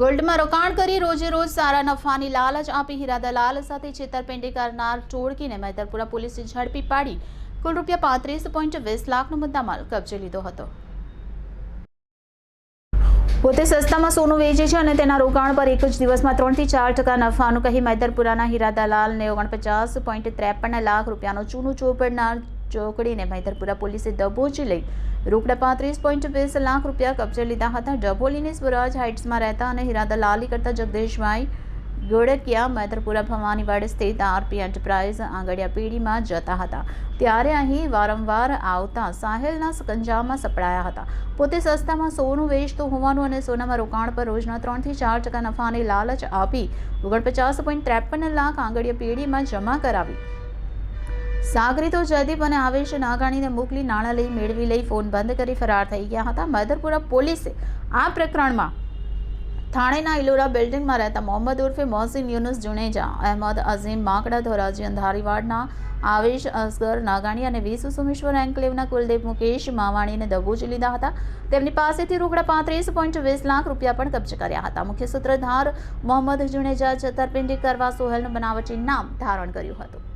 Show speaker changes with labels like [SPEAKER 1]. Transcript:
[SPEAKER 1] ગોલ્ડમાં રોકાણ કરી રોજે રોજ સારા નફાની લાલચ આપી હીરા દલાલ સાથે છેતરપિંડી કરનાર ટોળકીને મૈતરપુરા પોલીસે ઝડપી પાડી કુલ રૂપિયા પાંત્રીસ પોઈન્ટ વીસ લાખનો મુદ્દામાલ કબજે લીધો હતો. પોતે સસ્તામાં સોનું વેચે છે અને તેના રોકાણ પર એક જ દિવસમાં ત્રણથી ચાર ટકા નફાનું કહી મૈદરપુરાના હીરા દલાલને ઓગણપચાસ પોઈન્ટ ત્રેપન લાખ રૂપિયાનો ચૂનું ચોપડનાર ચોકડીને મૈદરપુરા પોલીસે દબોચી લઈ રોકડા પાંત્રીસ પોઈન્ટ વીસ લાખ રૂપિયા કબજે લીધા હતા. ડભોલીની સ્વરાજ હાઇટ્સમાં રહેતા અને હિરાદા લાલી કરતા જગદીશભાઈ ગોડકિયા મૈદરપુરા ભવાનીવાડ સ્થિત આરપી એન્ટરપ્રાઇઝ આંગળિયા પેઢીમાં જતા હતા. ત્યારે અહીં વારંવાર આવતા સાહેલના સકંજામાં સપડાયા હતા. પોતે સસ્તામાં સોનું વેચતો હોવાનું અને સોનામાં રોકાણ પર રોજના ત્રણથી ચાર ટકા નફાની લાલચ આપી ઓગણપચાસ પોઈન્ટ ત્રેપન લાખ આંગળિયા પેઢીમાં જમા કરાવી. સાગરીતો જયદીપ અને આવેશ નાગાણીને મોકલી નાણાં લઈ મેળવી લઈ ફોન બંધ કરી ફરાર થઈ ગયા હતા. મૈદરપુરા પોલીસે આ પ્રકરણમાં થાણેના ઇલોરા બિલ્ડિંગમાં રહેતા મોહમ્મદ ઉર્ફે મોહસિન યુનુસ, જુનેજા અહેમદ, અઝીમ માકડા, ધોરાજી અંધારીવાડના આવેશ, અસગર નાગાણી અને વીસ સોમેશ્વર એન્કલેવના કુલદીપ મુકેશ માવાણીને દબોચી લીધા હતા. તેમની પાસેથી રોકડા પાંત્રીસ પોઈન્ટ વીસ લાખ રૂપિયા પણ કબજે કર્યા હતા. મુખ્ય સૂત્રધાર મોહમ્મદ જુનેજા છતરપિંડી કરવા સોહેલનું બનાવટી નામ ધારણ કર્યું હતું.